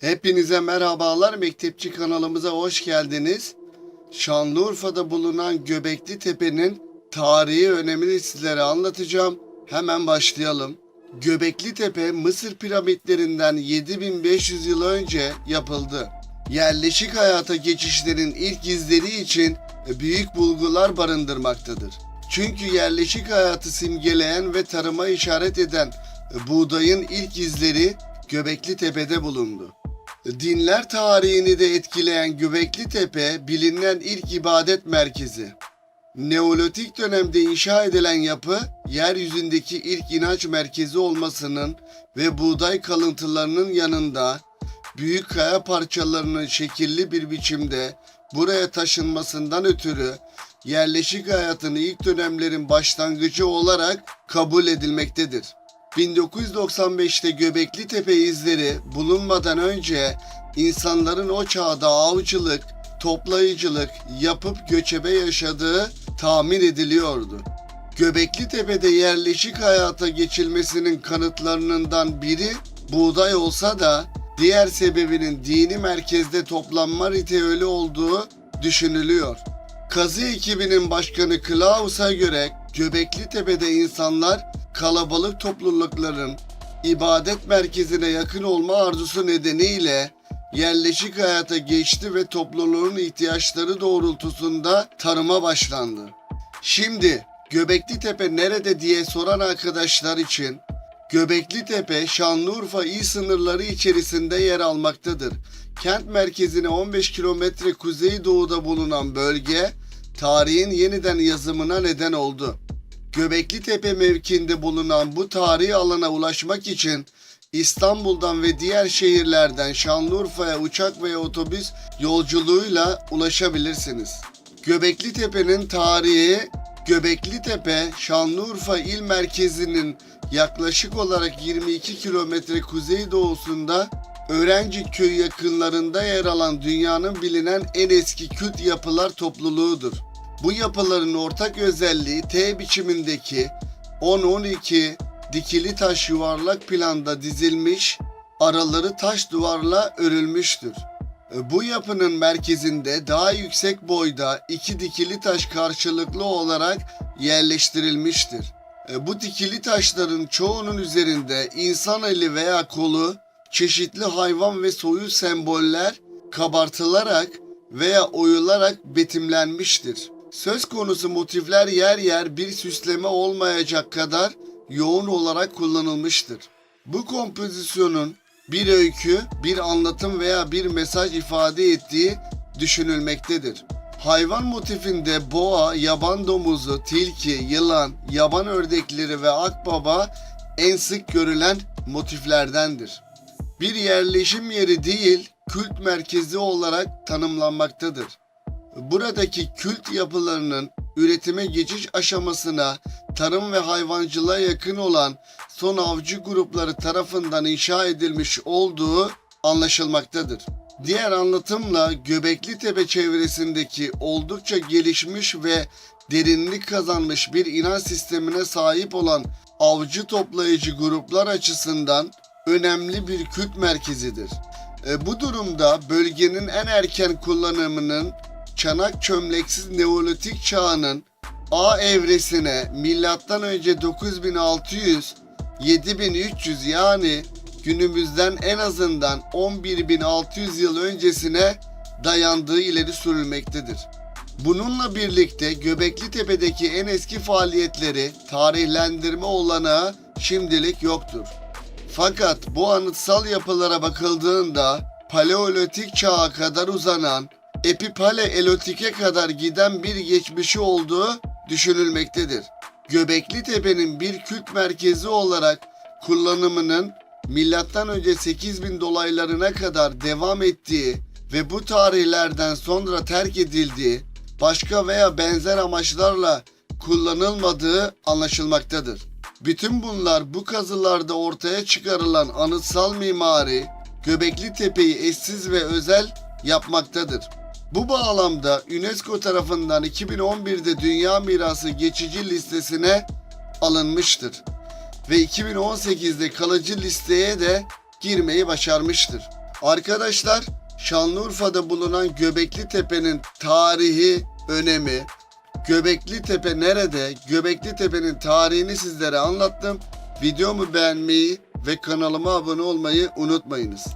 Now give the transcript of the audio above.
Hepinize merhabalar. Mektepçi kanalımıza hoş geldiniz. Şanlıurfa'da bulunan Göbekli Tepe'nin tarihi önemini sizlere anlatacağım. Hemen başlayalım. Göbekli Tepe Mısır piramitlerinden 7500 yıl önce yapıldı. Yerleşik hayata geçişlerin ilk izleri için büyük bulgular barındırmaktadır. Çünkü yerleşik hayatı simgeleyen ve tarıma işaret eden buğdayın ilk izleri Göbekli Tepe'de bulundu. Dinler tarihini de etkileyen Göbekli Tepe bilinen ilk ibadet merkezi. Neolitik dönemde inşa edilen yapı, yeryüzündeki ilk inanç merkezi olmasının ve buğday kalıntılarının yanında büyük kaya parçalarının şekilli bir biçimde buraya taşınmasından ötürü yerleşik hayatın ilk dönemlerin başlangıcı olarak kabul edilmektedir. 1995'te Göbekli Tepe izleri bulunmadan önce insanların o çağda avcılık, toplayıcılık yapıp göçebe yaşadığı tahmin ediliyordu. Göbekli Tepe'de yerleşik hayata geçilmesinin kanıtlarından biri buğday olsa da diğer sebebinin dini merkezde toplanma ritüeli olduğu düşünülüyor. Kazı ekibinin başkanı Klaus'a göre Göbekli Tepe'de insanlar kalabalık toplulukların ibadet merkezine yakın olma arzusu nedeniyle yerleşik hayata geçti ve topluluğun ihtiyaçları doğrultusunda tarıma başlandı. Şimdi Göbekli Tepe nerede diye soran arkadaşlar için Göbekli Tepe Şanlıurfa il sınırları içerisinde yer almaktadır. Kent merkezine 15 kilometre kuzeydoğuda bulunan bölge tarihin yeniden yazımına neden oldu. Göbekli Tepe mevkiinde bulunan bu tarihi alana ulaşmak için İstanbul'dan ve diğer şehirlerden Şanlıurfa'ya uçak veya otobüs yolculuğuyla ulaşabilirsiniz. Göbekli Tepe'nin tarihi Göbekli Tepe, Şanlıurfa il merkezinin yaklaşık olarak 22 kilometre kuzeydoğusunda Öğrenci köy yakınlarında yer alan dünyanın bilinen en eski kült yapılar topluluğudur. Bu yapıların ortak özelliği T biçimindeki 10-12 dikili taş yuvarlak planda dizilmiş, araları taş duvarla örülmüştür. Bu yapının merkezinde daha yüksek boyda iki dikili taş karşılıklı olarak yerleştirilmiştir. Bu dikili taşların çoğunun üzerinde insan eli veya kolu, çeşitli hayvan ve soyu semboller kabartılarak veya oyularak betimlenmiştir. Söz konusu motifler yer yer bir süsleme olmayacak kadar yoğun olarak kullanılmıştır. Bu kompozisyonun bir öykü, bir anlatım veya bir mesaj ifade ettiği düşünülmektedir. Hayvan motifinde boğa, yaban domuzu, tilki, yılan, yaban ördekleri ve akbaba en sık görülen motiflerdendir. Bir yerleşim yeri değil, kült merkezi olarak tanımlanmaktadır. Buradaki kült yapılarının üretime geçiş aşamasına tarım ve hayvancılığa yakın olan son avcı grupları tarafından inşa edilmiş olduğu anlaşılmaktadır. Diğer anlatımla Göbekli Tepe çevresindeki oldukça gelişmiş ve derinlik kazanmış bir inanç sistemine sahip olan avcı toplayıcı gruplar açısından önemli bir kült merkezidir. E, bu durumda bölgenin en erken kullanımının çanak çömleksiz Neolitik çağının A evresine milattan önce 9600 7300 yani günümüzden en azından 11600 yıl öncesine dayandığı ileri sürülmektedir. Bununla birlikte Göbekli Tepe'deki en eski faaliyetleri tarihlendirme olanağı şimdilik yoktur. Fakat bu anıtsal yapılara bakıldığında Paleolitik çağa kadar uzanan Epipaleolitik'e kadar giden bir geçmişi olduğu düşünülmektedir. Göbekli Tepe'nin bir kült merkezi olarak kullanımının önce 8000 dolaylarına kadar devam ettiği ve bu tarihlerden sonra terk edildiği, başka veya benzer amaçlarla kullanılmadığı anlaşılmaktadır. Bütün bunlar bu kazılarda ortaya çıkarılan anıtsal mimari Göbekli Tepe'yi eşsiz ve özel yapmaktadır. Bu bağlamda UNESCO tarafından 2011'de Dünya Mirası geçici listesine alınmıştır ve 2018'de kalıcı listeye de girmeyi başarmıştır. Arkadaşlar Şanlıurfa'da bulunan Göbekli Tepe'nin tarihi, önemi, Göbekli Tepe nerede, Göbekli Tepe'nin tarihini sizlere anlattım. Videomu beğenmeyi ve kanalıma abone olmayı unutmayınız.